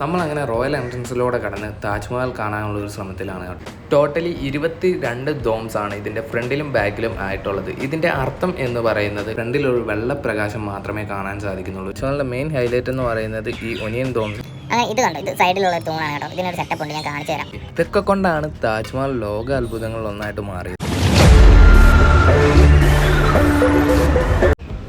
നമ്മൾ അങ്ങനെ റോയൽ എൻട്രൻസിലൂടെ കടന്ന് താജ്മഹൽ കാണാനുള്ള ഒരു ശ്രമത്തിലാണ്. ടോട്ടലി ഇരുപത്തി രണ്ട് ഡോംസ് ആണ് ഇതിന്റെ ഫ്രണ്ടിലും ബാക്കിലും ആയിട്ടുള്ളത്. ഇതിന്റെ അർത്ഥം എന്ന് പറയുന്നത് ഫ്രണ്ടിൽ ഒരു വെള്ളപ്രകാശം മാത്രമേ കാണാൻ സാധിക്കുന്നുള്ളൂ. ചാനലിന്റെ മെയിൻ ഹൈലൈറ്റ് എന്ന് പറയുന്നത് ഈ ഒനിയൻ ഡോംസ് ഇത് കണ്ടോ? ഇത് സൈഡിലുള്ള തൂണാണ് കേട്ടോ. ഇതിനൊരു സെറ്റപ്പ് ഉണ്ട് ഞാൻ കാണിച്ചു തരാം ഇതൊക്കെ കൊണ്ടാണ് താജ്മഹൽ ലോക അത്ഭുതങ്ങളിൽ ഒന്നായിട്ട് മാറിയത്.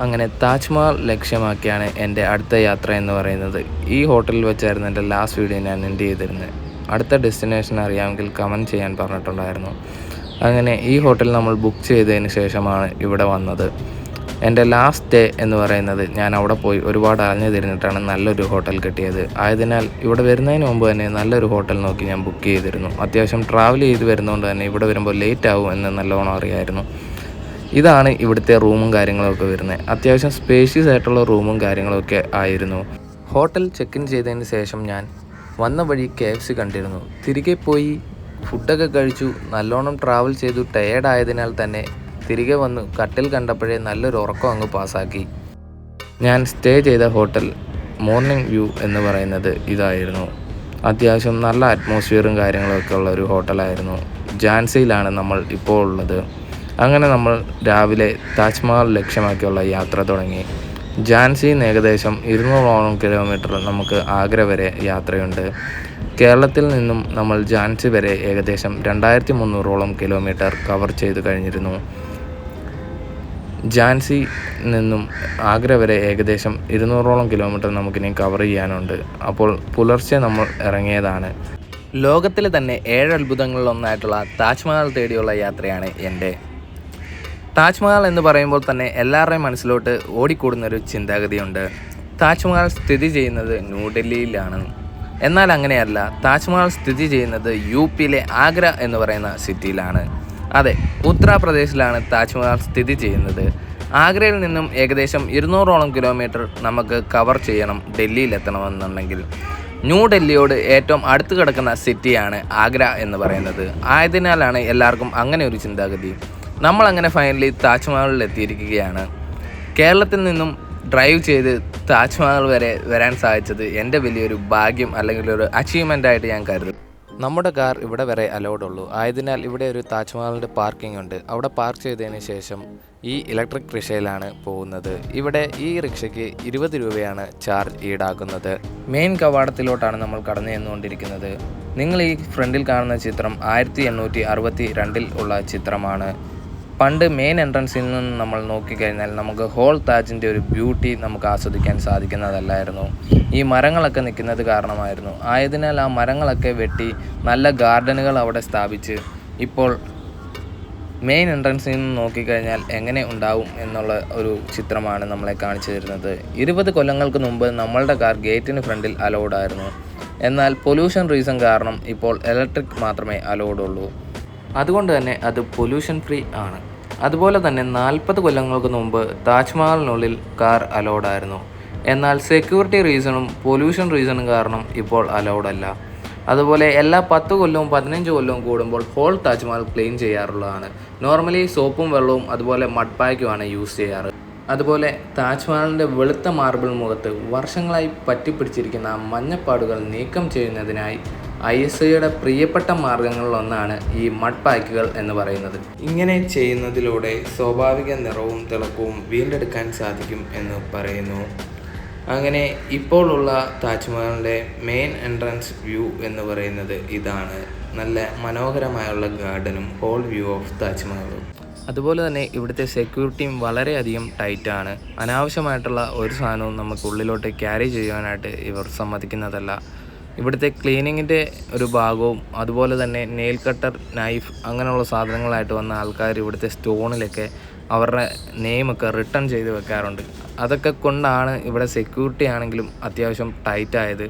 അങ്ങനെ താജ്മഹൽ ലക്ഷ്യമാക്കിയാണ് എന്റെ അടുത്ത യാത്ര എന്ന് പറയുന്നത്. ഈ ഹോട്ടലിൽ വെച്ചായിരുന്നു എന്റെ ലാസ്റ്റ് വീഡിയോ ഞാൻ എന്റെ ചെയ്തിരുന്നത്. അടുത്ത ഡെസ്റ്റിനേഷൻ അറിയാമെങ്കിൽ കമന്റ് ചെയ്യാൻ പറഞ്ഞിട്ടുണ്ടായിരുന്നു. അങ്ങനെ ഈ ഹോട്ടൽ നമ്മൾ ബുക്ക് ചെയ്തതിന് ശേഷമാണ് ഇവിടെ വന്നത്. എന്റെ ലാസ്റ്റ് ഡേ എന്ന് പറയുന്നത് ഞാൻ അവിടെ പോയി ഒരുപാട് അലഞ്ഞു തിരിഞ്ഞിട്ടാണ് നല്ലൊരു ഹോട്ടൽ കിട്ടിയത്. ആയതിനാൽ ഇവിടെ വരുന്നതിന് മുമ്പ് തന്നെ നല്ലൊരു ഹോട്ടൽ നോക്കി ഞാൻ ബുക്ക് ചെയ്തിരുന്നു. അത്യാവശ്യം ട്രാവൽ ചെയ്ത് വരുന്നതുകൊണ്ട് തന്നെ ഇവിടെ വരുമ്പോൾ ലേറ്റ് ആവും എന്ന് നല്ലോണം അറിയായിരുന്നു. ഇതാണ് ഇവിടുത്തെ റൂമും കാര്യങ്ങളൊക്കെ വരുന്നത്. അത്യാവശ്യം സ്പേഷ്യസ് ആയിട്ടുള്ള റൂമും കാര്യങ്ങളൊക്കെ ആയിരുന്നു. ഹോട്ടൽ ചെക്ക് ഇൻ ചെയ്തതിന് ശേഷം ഞാൻ വന്ന വഴി കെ എഫ് സി കണ്ടിരുന്നു. തിരികെ പോയി ഫുഡൊക്കെ കഴിച്ചു. നല്ലോണം ട്രാവൽ ചെയ്തു. ടയേർഡ് ആയതിനാൽ തന്നെ തിരികെ വന്നു കട്ടിൽ കണ്ടപ്പോഴേ നല്ലൊരു ഉറക്കം അങ്ങ് പാസ്സാക്കി. ഞാൻ സ്റ്റേ ചെയ്ത ഹോട്ടൽ മോർണിംഗ് വ്യൂ എന്ന് പറയുന്നത് ഇതായിരുന്നു. അത്യാവശ്യം നല്ല അറ്റ്മോസ്ഫിയറും കാര്യങ്ങളൊക്കെ ഉള്ള ഒരു ഹോട്ടലായിരുന്നു ജാൻസിയിലാണ് നമ്മൾ ഇപ്പോൾ ഉള്ളത്. അങ്ങനെ നമ്മൾ രാവിലെ താജ്മഹൽ ലക്ഷ്യമാക്കിയുള്ള യാത്ര തുടങ്ങി. ജാൻസിയിൽ നിന്ന് ഏകദേശം ഇരുന്നൂറോളം കിലോമീറ്റർ നമുക്ക് ആഗ്ര വരെ യാത്രയുണ്ട്. കേരളത്തിൽ നിന്നും നമ്മൾ ജാൻസി വരെ ഏകദേശം രണ്ടായിരത്തി മുന്നൂറോളം കിലോമീറ്റർ കവർ ചെയ്തു കഴിഞ്ഞിരുന്നു. ജാൻസി നിന്നും ആഗ്ര വരെ ഏകദേശം ഇരുന്നൂറോളം കിലോമീറ്റർ നമുക്കിനി കവർ ചെയ്യാനുണ്ട്. അപ്പോൾ പുലർച്ചെ നമ്മൾ ഇറങ്ങിയതാണ്. ലോകത്തിലെ തന്നെ ഏഴ് അത്ഭുതങ്ങളിലൊന്നായിട്ടുള്ള താജ്മഹൽ തേടിയുള്ള യാത്രയാണ് എന്റെ. താജ്മഹൽ എന്ന് പറയുമ്പോൾ തന്നെ എല്ലാവരുടെയും മനസ്സിലോട്ട് ഓടിക്കൂടുന്നൊരു ചിന്താഗതിയുണ്ട്. താജ്മഹൽ സ്ഥിതി ചെയ്യുന്നത് ന്യൂഡൽഹിയിലാണ് എന്നാൽ അങ്ങനെയല്ല താജ്മഹൽ സ്ഥിതി ചെയ്യുന്നത് യു പിയിലെ ആഗ്ര എന്ന് പറയുന്ന സിറ്റിയിലാണ്. അതെ ഉത്തർപ്രദേശിലാണ് താജ്മഹൽ സ്ഥിതി ചെയ്യുന്നത്. ആഗ്രയിൽ നിന്നും ഏകദേശം ഇരുന്നൂറോളം കിലോമീറ്റർ നമുക്ക് കവർ ചെയ്യണം ഡൽഹിയിലെത്തണമെന്നുണ്ടെങ്കിൽ. ന്യൂഡൽഹിയോട് ന്യൂ ഏറ്റവും അടുത്ത് കിടക്കുന്ന സിറ്റിയാണ് ആഗ്ര എന്ന് പറയുന്നത്. ആയതിനാലാണ് എല്ലാവർക്കും അങ്ങനെ ഒരു ചിന്താഗതി. നമ്മൾ അങ്ങനെ ഫൈനലി താജ്മഹലിൽ എത്തിയിരിക്കുകയാണ്. കേരളത്തിൽ നിന്നും ഡ്രൈവ് ചെയ്ത് താജ്മഹൽ വരെ വരാൻ സാധിച്ചത് എന്റെ വലിയൊരു ഭാഗ്യം അല്ലെങ്കിൽ ഒരു അച്ചീവ്മെന്റ് ആയിട്ട് ഞാൻ കരുതും നമ്മുടെ കാർ ഇവിടെ വരെ അലൗഡ് ഉള്ളൂ. ആയതിനാൽ ഇവിടെ ഒരു താജ്മഹലിന്റെ പാർക്കിംഗ് ഉണ്ട്. അവിടെ പാർക്ക് ചെയ്തതിന് ശേഷം ഈ ഇലക്ട്രിക് റിക്ഷയിലാണ് പോകുന്നത്. ഇവിടെ ഈ റിക്ഷയ്ക്ക് ഇരുപത് രൂപയാണ് ചാർജ് ഈടാക്കുന്നത്. മെയിൻ കവാടത്തിലോട്ടാണ് നമ്മൾ കടന്നു ചെന്നുകൊണ്ടിരിക്കുന്നത്. നിങ്ങൾ ഈ ഫ്രണ്ടിൽ കാണുന്ന ചിത്രം ആയിരത്തി എണ്ണൂറ്റി അറുപത്തി രണ്ടിൽ ഉള്ള ചിത്രമാണ്. പണ്ട് മെയിൻ എൻട്രൻസിൽ നിന്ന് നമ്മൾ നോക്കിക്കഴിഞ്ഞാൽ നമുക്ക് ഹോൾ താജിന്റെ ഒരു ബ്യൂട്ടി നമുക്ക് ആസ്വദിക്കാൻ സാധിക്കുന്നതല്ലായിരുന്നു. ഈ മരങ്ങളൊക്കെ നിൽക്കുന്നത് കാരണമായിരുന്നു. ആയതിനാൽ ആ മരങ്ങളൊക്കെ വെട്ടി നല്ല ഗാർഡനുകൾ അവിടെ സ്ഥാപിച്ച് ഇപ്പോൾ മെയിൻ എൻട്രൻസിൽ നിന്ന് നോക്കിക്കഴിഞ്ഞാൽ എങ്ങനെ ഉണ്ടാവും എന്നുള്ള ഒരു ചിത്രമാണ് നമ്മളെ കാണിച്ചു തരുന്നത്. ഇരുപത് കൊല്ലങ്ങൾക്ക് മുമ്പ് നമ്മളുടെ കാർ ഗേറ്റിന് ഫ്രണ്ടിൽ അലോഡായിരുന്നു. എന്നാൽ പൊല്യൂഷൻ റീസൺ കാരണം ഇപ്പോൾ ഇലക്ട്രിക് മാത്രമേ അലോഡുള്ളൂ. അതുകൊണ്ട് തന്നെ അത് പൊല്യൂഷൻ ഫ്രീ ആണ്. അതുപോലെ തന്നെ നാൽപ്പത് കൊല്ലങ്ങൾക്ക് മുമ്പ് താജ്മഹലിനുള്ളിൽ കാർ അലൗഡ് ആയിരുന്നു. എന്നാൽ സെക്യൂരിറ്റി റീസണും പൊല്യൂഷൻ റീസണും കാരണം ഇപ്പോൾ അലൗഡ് അല്ല. അതുപോലെ എല്ലാ പത്ത് കൊല്ലവും പതിനഞ്ച് കൊല്ലവും കൂടുമ്പോൾ ഹോൾ താജ്മഹൽ ക്ലീൻ ചെയ്യാറുള്ളതാണ്. നോർമലി സോപ്പും വെള്ളവും അതുപോലെ മഡ് പാക്കുമാണ് യൂസ് ചെയ്യാറ്. അതുപോലെ താജ്മഹലിന്റെ വെളുത്ത മാർബിൾ മുഖത്ത് വർഷങ്ങളായി പറ്റിപ്പിടിച്ചിരിക്കുന്ന മഞ്ഞപ്പാടുകൾ നീക്കം ചെയ്യുന്നതിനായി ഐ എസ് ഐയുടെ പ്രിയപ്പെട്ട മാർഗങ്ങളിലൊന്നാണ് ഈ മഡ് പാക്കുകൾ എന്ന് പറയുന്നത്. ഇങ്ങനെ ചെയ്യുന്നതിലൂടെ സ്വാഭാവിക നിറവും തിളക്കവും വീണ്ടെടുക്കാൻ സാധിക്കും എന്ന് പറയുന്നു. അങ്ങനെ ഇപ്പോഴുള്ള താജ്മഹലിന്റെ മെയിൻ എൻട്രൻസ് വ്യൂ എന്ന് പറയുന്നത് ഇതാണ്. നല്ല മനോഹരമായുള്ള ഗാർഡനും ഹോൾ വ്യൂ ഓഫ് താജ്മഹലും. അതുപോലെ തന്നെ ഇവിടുത്തെ സെക്യൂരിറ്റിയും വളരെയധികം ടൈറ്റാണ് അനാവശ്യമായിട്ടുള്ള ഒരു സാധനവും നമുക്ക് ഉള്ളിലോട്ട് ക്യാരി ചെയ്യുവാനായിട്ട് ഇവർ സമ്മതിക്കുന്നതല്ല. ഇവിടുത്തെ ക്ലീനിങ്ങിന്റെ ഒരു ഭാഗവും അതുപോലെ തന്നെ നെയിൽ കട്ടർ നൈഫ് അങ്ങനെയുള്ള സാധനങ്ങളായിട്ട് വന്ന ആൾക്കാർ ഇവിടുത്തെ സ്റ്റോണിലൊക്കെ അവരുടെ നെയിമൊക്കെ റിട്ടേൺ ചെയ്ത് വെക്കാറുണ്ട്. അതൊക്കെ കൊണ്ടാണ് ഇവിടെ സെക്യൂരിറ്റി ആണെങ്കിലും അത്യാവശ്യം ടൈറ്റ് ആയത്.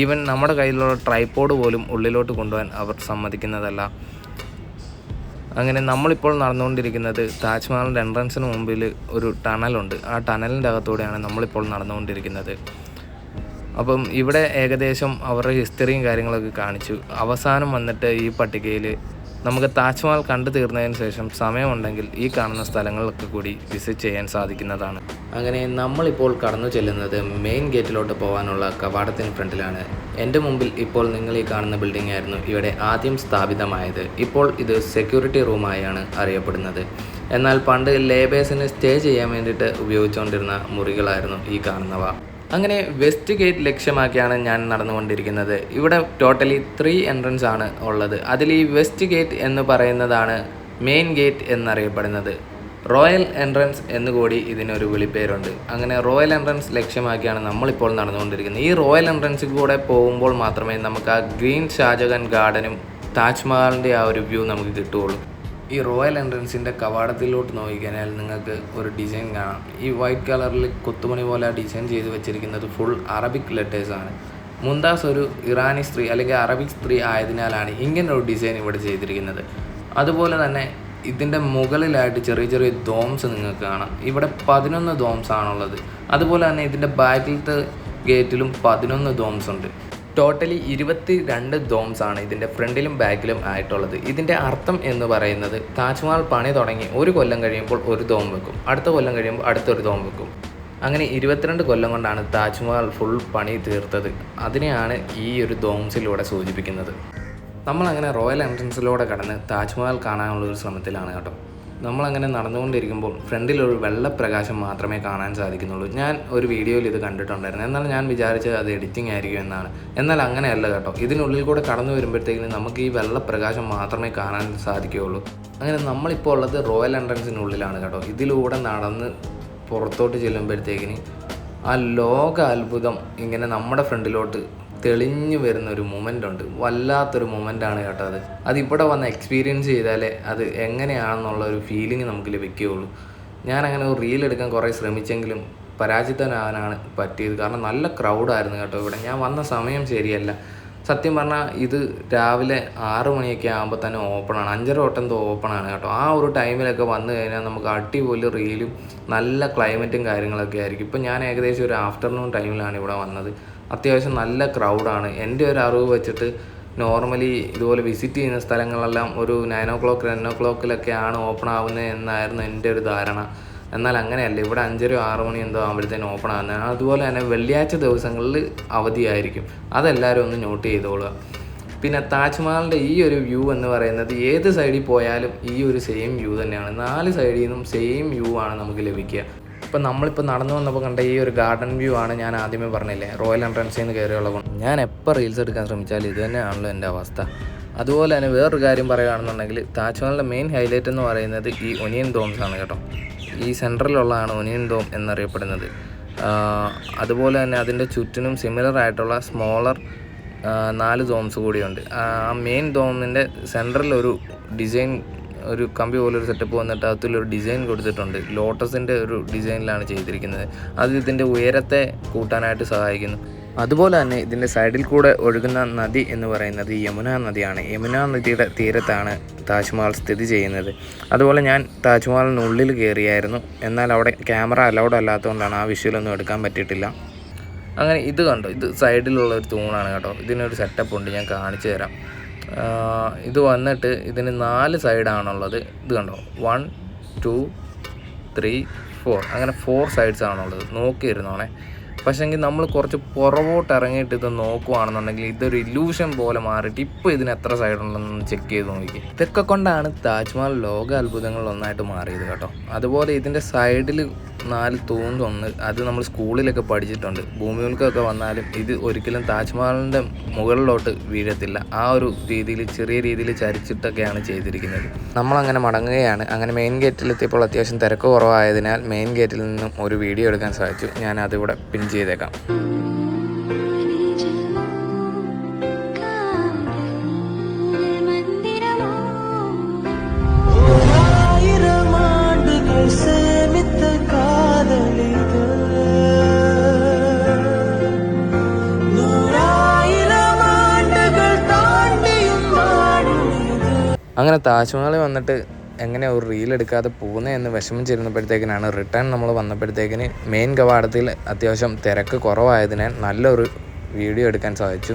ഈവൻ നമ്മുടെ കയ്യിലുള്ള ട്രൈപ്പോഡ് പോലും ഉള്ളിലോട്ട് കൊണ്ടുപോകാൻ അവർ സമ്മതിക്കുന്നതല്ല. അങ്ങനെ നമ്മളിപ്പോൾ നടന്നുകൊണ്ടിരിക്കുന്നത് താജ്മഹലിന്റെ എൻട്രൻസിന് മുമ്പിൽ ഒരു ടണലുണ്ട് ആ ടണലിന്റെ അകത്തൂടെയാണ് നമ്മളിപ്പോൾ നടന്നുകൊണ്ടിരിക്കുന്നത്. അപ്പം ഇവിടെ ഏകദേശം അവരുടെ ഹിസ്റ്ററിയും കാര്യങ്ങളൊക്കെ കാണിച്ചു. അവസാനം വന്നിട്ട് ഈ പട്ടികയിൽ നമുക്ക് താജ്മഹൽ കണ്ടു തീർന്നതിന് ശേഷം സമയമുണ്ടെങ്കിൽ ഈ കാണുന്ന സ്ഥലങ്ങളൊക്കെ കൂടി വിസിറ്റ് ചെയ്യാൻ സാധിക്കുന്നതാണ്. അങ്ങനെ നമ്മളിപ്പോൾ കടന്നു ചെല്ലുന്നത് മെയിൻ ഗേറ്റിലോട്ട് പോകാനുള്ള കവാടത്തിന് ഫ്രണ്ടിലാണ്. എന്റെ മുമ്പിൽ ഇപ്പോൾ നിങ്ങൾ ഈ കാണുന്ന ബിൽഡിംഗ് ആയിരുന്നു ഇവിടെ ആദ്യം സ്ഥാപിതമായത്. ഇപ്പോൾ ഇത് സെക്യൂരിറ്റി റൂമായാണ് അറിയപ്പെടുന്നത്. എന്നാൽ പണ്ട് ലേബേഴ്സിന് സ്റ്റേ ചെയ്യാൻ വേണ്ടിയിട്ട് ഉപയോഗിച്ചുകൊണ്ടിരുന്ന മുറികളായിരുന്നു ഈ കാണുന്നവ. അങ്ങനെ വെസ്റ്റ് ഗേറ്റ് ലക്ഷ്യമാക്കിയാണ് ഞാൻ നടന്നുകൊണ്ടിരിക്കുന്നത്. ഇവിടെ ടോട്ടലി ത്രീ എൻട്രൻസ് ആണ് ഉള്ളത്. അതിൽ ഈ വെസ്റ്റ് ഗേറ്റ് എന്ന് പറയുന്നതാണ് മെയിൻ ഗേറ്റ് എന്നറിയപ്പെടുന്നത്. റോയൽ എൻട്രൻസ് എന്നുകൂടി ഇതിനൊരു വിളിപ്പേരുണ്ട്. അങ്ങനെ റോയൽ എൻട്രൻസ് ലക്ഷ്യമാക്കിയാണ് നമ്മളിപ്പോൾ നടന്നുകൊണ്ടിരിക്കുന്നത്. ഈ റോയൽ എൻട്രൻസിൽ കൂടെ പോകുമ്പോൾ മാത്രമേ നമുക്ക് ആ ഗ്രീൻ ഷാജഹാൻ ഗാർഡനും താജ്മഹലിന്റെ ആ ഒരു വ്യൂ നമുക്ക് കിട്ടുകയുള്ളൂ. ഈ റോയൽ എൻട്രൻസിന്റെ കവാടത്തിലോട്ട് നോക്കിക്കഴിഞ്ഞാൽ നിങ്ങൾക്ക് ഒരു ഡിസൈൻ കാണാം. ഈ വൈറ്റ് കളറിൽ കൊത്തുമണി പോലെ ഡിസൈൻ ചെയ്ത് വെച്ചിരിക്കുന്നത് ഫുൾ അറബിക് ലെറ്റേഴ്സാണ് മുന്താസ് ഒരു ഇറാനി സ്ത്രീ അല്ലെങ്കിൽ അറബിക് സ്ത്രീ ആയതിനാലാണ് ഇങ്ങനെ ഒരു ഡിസൈൻ ഇവിടെ ചെയ്തിരിക്കുന്നത്. അതുപോലെ തന്നെ ഇതിന്റെ മുകളിലായിട്ട് ചെറിയ ചെറിയ ദോംസ് നിങ്ങൾക്ക് കാണാം. ഇവിടെ പതിനൊന്ന് ദോംസ് ആണുള്ളത്. അതുപോലെ തന്നെ ഇതിന്റെ ബാക്കിലത്തെ ഗേറ്റിലും പതിനൊന്ന് ദോംസ് ഉണ്ട്. ടോട്ടലി ഇരുപത്തി രണ്ട് ദോംസ് ആണ് ഇതിന്റെ ഫ്രണ്ടിലും ബാക്കിലും ആയിട്ടുള്ളത്. ഇതിന്റെ അർത്ഥം എന്ന് പറയുന്നത് താജ്മഹൽ പണി തുടങ്ങി ഒരു കൊല്ലം കഴിയുമ്പോൾ ഒരു ദോം വെക്കും. അടുത്ത കൊല്ലം കഴിയുമ്പോൾ അടുത്തൊരു ദോം വെക്കും. അങ്ങനെ ഇരുപത്തിരണ്ട് കൊല്ലം കൊണ്ടാണ് താജ്മഹൽ ഫുൾ പണി തീർത്തത്. അതിനെയാണ് ഈ ഒരു ദോംസിലൂടെ സൂചിപ്പിക്കുന്നത്. നമ്മളങ്ങനെ റോയൽ എൻട്രൻസിലൂടെ കടന്ന് താജ്മഹൽ കാണാനുള്ള ഒരു ശ്രമത്തിലാണ് കേട്ടോ. നമ്മളങ്ങനെ നടന്നുകൊണ്ടിരിക്കുമ്പോൾ ഫ്രണ്ടിലൊരു വെള്ളപ്രകാശം മാത്രമേ കാണാൻ സാധിക്കുന്നുള്ളൂ. ഞാൻ ഒരു വീഡിയോയിൽ ഇത് കണ്ടിട്ടുണ്ടായിരുന്നു. എന്നാൽ ഞാൻ വിചാരിച്ചത് അത് എഡിറ്റിംഗ് ആയിരിക്കും എന്നാണ്. എന്നാൽ അങ്ങനെയല്ല കേട്ടോ. ഇതിനുള്ളിൽ കൂടെ കടന്നു വരുമ്പോഴത്തേക്കിനും നമുക്ക് ഈ വെള്ളപ്രകാശം മാത്രമേ കാണാൻ സാധിക്കുകയുള്ളൂ. അങ്ങനെ നമ്മളിപ്പോൾ ഉള്ളത് റോയൽ എൻട്രൻസിനുള്ളിലാണ് കേട്ടോ. ഇതിലൂടെ നടന്ന് പുറത്തോട്ട് ചെല്ലുമ്പോഴത്തേക്കിന് ആ ലോക അത്ഭുതം ഇങ്ങനെ നമ്മുടെ ഫ്രണ്ടിലോട്ട് തെളിഞ്ഞു വരുന്ന ഒരു മൊമെന്റ് ഉണ്ട്. വല്ലാത്തൊരു മൊമെന്റാണ് കേട്ടോ അത്. അതിവിടെ വന്ന് എക്സ്പീരിയൻസ് ചെയ്താലേ അത് എങ്ങനെയാണെന്നുള്ള ഒരു ഫീലിംഗ് നമുക്ക് ലഭിക്കുകയുള്ളൂ. ഞാൻ അങ്ങനെ ഒരു റീൽ എടുക്കാൻ കുറേ ശ്രമിച്ചെങ്കിലും പരാജിതനാവാനാണ് പറ്റിയത്. കാരണം നല്ല ക്രൗഡായിരുന്നു കേട്ടോ ഇവിടെ. ഞാൻ വന്ന സമയം ശരിയല്ല. സത്യം പറഞ്ഞാൽ ഇത് രാവിലെ ആറ് മണിയൊക്കെ ആകുമ്പോൾ തന്നെ ഓപ്പണാണ് അഞ്ചര തൊട്ട് ഓപ്പണാണ് കേട്ടോ. ആ ഒരു ടൈമിലൊക്കെ വന്നു കഴിഞ്ഞാൽ നമുക്ക് അടിപൊളി റീലും നല്ല ക്ലൈമറ്റും കാര്യങ്ങളൊക്കെ ആയിരിക്കും. ഇപ്പം ഞാൻ ഏകദേശം ഒരു ആഫ്റ്റർനൂൺ ടൈമിലാണ് ഇവിടെ വന്നത്. അത്യാവശ്യം നല്ല ക്രൗഡാണ് എന്റെ ഒരു അറിവ് വെച്ചിട്ട് നോർമലി ഇതുപോലെ വിസിറ്റ് ചെയ്യുന്ന സ്ഥലങ്ങളെല്ലാം ഒരു നയൻ ഓ ക്ലോക്ക് ടെൻ ഓ ക്ലോക്കിലൊക്കെയാണ് ഓപ്പൺ ആവുന്നത് എന്നായിരുന്നു എന്റെ ഒരു ധാരണ. എന്നാൽ അങ്ങനെയല്ല ഇവിടെ അഞ്ചരയോ ആറ് മണി എന്തോ ആകുമ്പോഴത്തേനും ഓപ്പൺ ആകുന്നതാണ് അതുപോലെ തന്നെ വെള്ളിയാഴ്ച ദിവസങ്ങളിൽ അവധിയായിരിക്കും. അതെല്ലാവരും ഒന്ന് നോട്ട് ചെയ്തോളുക. പിന്നെ താജ്മഹലിന്റെ ഈ ഒരു വ്യൂ എന്ന് പറയുന്നത് ഏത് സൈഡിൽ പോയാലും ഈ ഒരു സെയിം വ്യൂ തന്നെയാണ്. നാല് സൈഡിൽ നിന്നും സെയിം വ്യൂ ആണ് നമുക്ക് ലഭിക്കുക. ഇപ്പം നമ്മളിപ്പോൾ നടന്നു വന്നപ്പോൾ കണ്ട ഈ ഒരു ഗാർഡൻ വ്യൂ ആണ് ഞാൻ ആദ്യമേ പറഞ്ഞില്ലേ റോയൽ എൻട്രൻസിൽ നിന്ന് കയറിയുള്ള ഗുണം ഞാൻ എപ്പോൾ റീൽസ് എടുക്കാൻ ശ്രമിച്ചാലും ഇത് തന്നെയാണല്ലോ എന്റെ അവസ്ഥ. അതുപോലെ തന്നെ വേറൊരു കാര്യം പറയുകയാണെന്നുണ്ടെങ്കിൽ താജ്മഹലിന്റെ മെയിൻ ഹൈലൈറ്റ് എന്ന് പറയുന്നത് ഈ ഒനിയൻ ഡോംസ് ആണ് കേട്ടോ. ഈ സെൻട്രലിലുള്ളതാണ് ഒനിയൻ ഡോം എന്നറിയപ്പെടുന്നത്. അതുപോലെ തന്നെ അതിന്റെ ചുറ്റിനും സിമിലർ ആയിട്ടുള്ള സ്മോളർ നാല് ഡോംസ് കൂടിയുണ്ട്. ആ മെയിൻ ഡോമിന്റെ സെൻട്രലൊരു ഡിസൈൻ ഒരു കമ്പി പോലെ ഒരു സെറ്റപ്പ് വന്നിട്ട് അതിലൊരു ഡിസൈൻ കൊടുത്തിട്ടുണ്ട്. ലോട്ടസിന്റെ ഒരു ഡിസൈനിലാണ് ചെയ്തിരിക്കുന്നത്. അത് ഇതിന്റെ ഉയരത്തെ കൂട്ടാനായിട്ട് സഹായിക്കുന്നു. അതുപോലെ തന്നെ ഇതിന്റെ സൈഡിൽ കൂടെ ഒഴുകുന്ന നദി എന്ന് പറയുന്നത് യമുന നദിയാണ്. യമുന നദിയുടെ തീരത്താണ് താജ്മഹൽ സ്ഥിതി ചെയ്യുന്നത്. അതുപോലെ ഞാൻ താജ്മഹലിനുള്ളിൽ കയറിയായിരുന്നു. എന്നാൽ അവിടെ ക്യാമറ അലൗഡ് അല്ലാത്തതുകൊണ്ടാണ് ആ വിഷ്വലൊന്നും എടുക്കാൻ പറ്റിയിട്ടില്ല. അങ്ങനെ ഇത് കണ്ടോ? ഇത് സൈഡിലുള്ള ഒരു തൂണാണ് കേട്ടോ. ഇതിനൊരു സെറ്റപ്പ് ഉണ്ട്. ഞാൻ കാണിച്ചു തരാം. ഇത് വന്നിട്ട് ഇതിന് നാല് സൈഡാണുള്ളത്. ഇത് കണ്ടോ? വൺ ടു ത്രീ ഫോർ അങ്ങനെ ഫോർ സൈഡ്സ് ആണുള്ളത്. നോക്കിയിരുന്നോണേ. പക്ഷേങ്കിൽ നമ്മൾ കുറച്ച് പുറകോട്ട് ഇറങ്ങിയിട്ട് ഇത് നോക്കുവാണെന്നുണ്ടെങ്കിൽ ഇതൊരു ഇല്യൂഷൻ പോലെ മാറിയിട്ട് ഇപ്പോൾ ഇതിന് എത്ര സൈഡ് ഉണ്ടെന്ന് ചെക്ക് ചെയ്ത് നോക്കി ഇതൊക്കെ കൊണ്ടാണ് താജ്മഹൽ ലോക അത്ഭുതങ്ങളിൽ ഒന്നായിട്ട് മാറിയത് കേട്ടോ. അതുപോലെ ഇതിന്റെ സൈഡിൽ നാല് തൂണ്ടൊന്ന് അത് നമ്മൾ സ്കൂളിലൊക്കെ പഠിച്ചിട്ടുണ്ട്. ഭൂമികൾക്കൊക്കെ വന്നാലും ഇത് ഒരിക്കലും താജ്മഹലിന്റെ മുകളിലോട്ട് വീഴത്തില്ല. ആ ഒരു രീതിയിൽ ചെറിയ രീതിയിൽ ചരിച്ചിട്ടൊക്കെയാണ് ചെയ്തിരിക്കുന്നത്. നമ്മളങ്ങനെ മടങ്ങുകയാണ്. അങ്ങനെ മെയിൻ ഗേറ്റിലെത്തിയപ്പോൾ അത്യാവശ്യം തിരക്ക് കുറവായതിനാൽ മെയിൻ ഗേറ്റിൽ നിന്നും ഒരു വീഡിയോ എടുക്കാൻ സാധിച്ചു. ഞാൻ അതിവിടെ പിൻ ചെയ്തേക്കാം. അങ്ങനെ താജ്മഹൽ വന്നിട്ട് എങ്ങനെ ഒരു റീൽ എടുക്കാതെ പോകുന്നത് എന്ന് വിഷമിച്ചിരുന്നപ്പോഴത്തേക്കിനാണ് റിട്ടേൺ നമ്മൾ വന്നപ്പോഴത്തേക്കിന് മെയിൻ കവാടത്തിൽ അത്യാവശ്യം തിരക്ക് കുറവായതിനാൽ നല്ലൊരു വീഡിയോ എടുക്കാൻ സാധിച്ചു.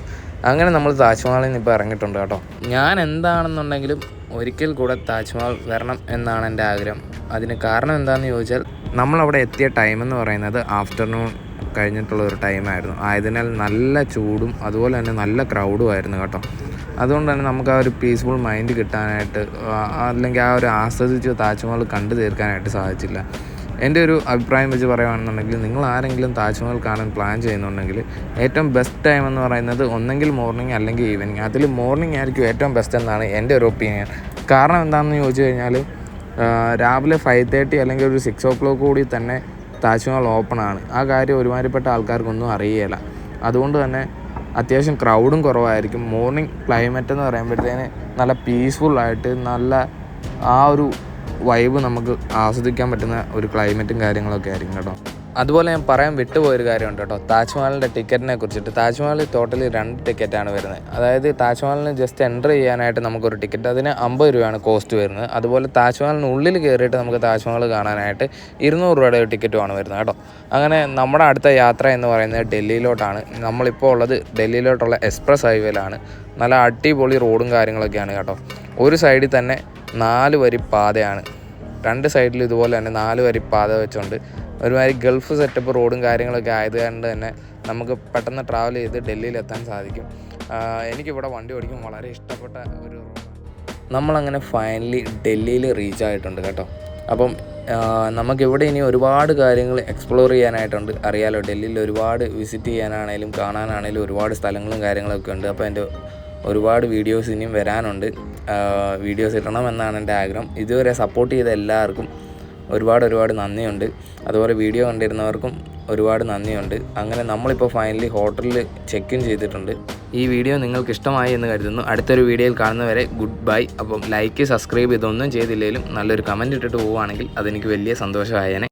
അങ്ങനെ നമ്മൾ താജ്മഹലിൽ നിന്ന് ഇപ്പോൾ ഇറങ്ങിയിട്ടുണ്ട് കേട്ടോ. ഞാൻ എന്താണെന്നുണ്ടെങ്കിലും ഒരിക്കൽ കൂടെ താജ്മഹൽ വരണം എന്നാണ് എന്റെ ആഗ്രഹം. അതിന് കാരണം എന്താണെന്ന് ചോദിച്ചാൽ നമ്മളവിടെ എത്തിയ ടൈം എന്ന് പറയുന്നത് ആഫ്റ്റർനൂൺ കഴിഞ്ഞിട്ടുള്ള ഒരു ടൈമായിരുന്നു ആയതിനാൽ നല്ല ചൂടും അതുപോലെ തന്നെ നല്ല ക്രൗഡും ആയിരുന്നു കേട്ടോ. അതുകൊണ്ട് തന്നെ നമുക്ക് ആ ഒരു പീസ്ഫുൾ മൈൻഡ് കിട്ടാനായിട്ട് അല്ലെങ്കിൽ ആ ഒരു ആസ്വദിച്ച് താജ്മഹൽ കണ്ടു തീർക്കാനായിട്ട് സാധിച്ചില്ല. എന്റെ ഒരു അഭിപ്രായം വെച്ച് പറയുകയാണെന്നുണ്ടെങ്കിൽ നിങ്ങൾ ആരെങ്കിലും താജ്മഹൽ കാണാൻ പ്ലാൻ ചെയ്യുന്നുണ്ടെങ്കിൽ ഏറ്റവും ബെസ്റ്റ് ടൈം എന്ന് പറയുന്നത് ഒന്നെങ്കിൽ മോർണിംഗ് അല്ലെങ്കിൽ ഈവനിങ് അതിൽ മോർണിംഗ് ആയിരിക്കും ഏറ്റവും ബെസ്റ്റ് എന്നാണ് എന്റെ ഒരു ഒപ്പീനിയൻ കാരണം എന്താണെന്ന് ചോദിച്ചു കഴിഞ്ഞാൽ രാവിലെ ഫൈവ് തേർട്ടി അല്ലെങ്കിൽ ഒരു സിക്സ് ഓ ക്ലോക്ക് കൂടി തന്നെ താജ്മഹൽ ഓപ്പൺ ആണ്. ആ കാര്യം ഒരുമാതിരിപ്പെട്ട ആൾക്കാർക്കൊന്നും അറിയില്ല അതുകൊണ്ട് തന്നെ അത്യാവശ്യം ക്രൗഡും കുറവായിരിക്കും. മോർണിംഗ് ക്ലൈമറ്റ് എന്ന് പറയുമ്പോഴത്തേന് നല്ല പീസ്ഫുള്ളായിട്ട് നല്ല ആ ഒരു വൈബ് നമുക്ക് ആസ്വദിക്കാൻ പറ്റുന്ന ഒരു ക്ലൈമറ്റും കാര്യങ്ങളൊക്കെ ആയിരിക്കും കേട്ടോ. അതുപോലെ ഞാൻ പറയാൻ വിട്ടുപോയൊരു കാര്യമുണ്ട് കേട്ടോ. താജ്മഹലിന്റെ ടിക്കറ്റിനെ കുറിച്ചിട്ട്. താജ്മഹലിൽ ടോട്ടലി രണ്ട് ടിക്കറ്റാണ് വരുന്നത്. അതായത് താജ്മഹലിന് ജസ്റ്റ് എന്റർ ചെയ്യാനായിട്ട് നമുക്കൊരു ടിക്കറ്റ് അതിന് അമ്പത് രൂപയാണ് കോസ്റ്റ് വരുന്നത്. അതുപോലെ താജ്മഹലിന് ഉള്ളിൽ കയറിയിട്ട് നമുക്ക് താജ്മഹൽ കാണാനായിട്ട് ഇരുന്നൂറ് രൂപയുടെ ഒരു ടിക്കറ്റുമാണ് വരുന്നത് കേട്ടോ. അങ്ങനെ നമ്മുടെ അടുത്ത യാത്ര എന്ന് പറയുന്നത് ഡൽഹിയിലോട്ടാണ്. നമ്മളിപ്പോൾ ഉള്ളത് ഡൽഹിയിലോട്ടുള്ള എക്സ്പ്രസ് ഹൈവേയിലാണ്. നല്ല അടിപൊളി റോഡും കാര്യങ്ങളൊക്കെയാണ് കേട്ടോ. ഒരു സൈഡിൽ തന്നെ നാല് വരി പാതയാണ്. രണ്ട് സൈഡിൽ ഇതുപോലെ തന്നെ നാല് വരി പാത വെച്ചുകൊണ്ട് ഒരുമാതിരി ഗൾഫ് സെറ്റപ്പ് റോഡും കാര്യങ്ങളൊക്കെ ആയതുകൊണ്ട് തന്നെ നമുക്ക് പെട്ടെന്ന് ട്രാവൽ ചെയ്ത് ഡൽഹിയിൽ എത്താൻ സാധിക്കും എനിക്കിവിടെ വണ്ടി ഓടിക്കുമ്പോൾ വളരെ ഇഷ്ടപ്പെട്ട ഒരു നമ്മളങ്ങനെ ഫൈനലി ഡൽഹിയിൽ റീച്ച് ആയിട്ടുണ്ട് കേട്ടോ. അപ്പം നമുക്കിവിടെ ഇനി ഒരുപാട് കാര്യങ്ങൾ എക്സ്പ്ലോർ ചെയ്യാനായിട്ടുണ്ട്. അറിയാലോ ഡൽഹിയിൽ ഒരുപാട് വിസിറ്റ് ചെയ്യാനാണേലും കാണാനാണേലും ഒരുപാട് സ്ഥലങ്ങളും കാര്യങ്ങളൊക്കെ ഉണ്ട്. അപ്പോൾ എന്റെ ഒരുപാട് വീഡിയോസ് ഇനിയും വരാനുണ്ട്. വീഡിയോസ് ഇടണം എന്നാണ് എന്റെ ആഗ്രഹം. ഇതുവരെ സപ്പോർട്ട് ചെയ്ത എല്ലാവർക്കും ഒരുപാട് ഒരുപാട് നന്ദിയുണ്ട്. അതുപോലെ വീഡിയോ കണ്ടിരുന്നവർക്കും ഒരുപാട് നന്ദിയുണ്ട്. അങ്ങനെ നമ്മളിപ്പോൾ ഫൈനലി ഹോട്ടലിൽ ചെക്ക് ഇൻ ചെയ്തിട്ടുണ്ട്. ഈ വീഡിയോ നിങ്ങൾക്ക് ഇഷ്ടമായി എന്ന് കരുതുന്നു. അടുത്തൊരു വീഡിയോയിൽ കാണുന്നവരെ ഗുഡ് ബൈ അപ്പം ലൈക്ക് സബ്സ്ക്രൈബ് ഇതൊന്നും ചെയ്തില്ലെങ്കിലും നല്ലൊരു കമന്റ് ഇട്ടിട്ട് പോവുകയാണെങ്കിൽ അതെനിക്ക് വലിയ സന്തോഷമായേനെ.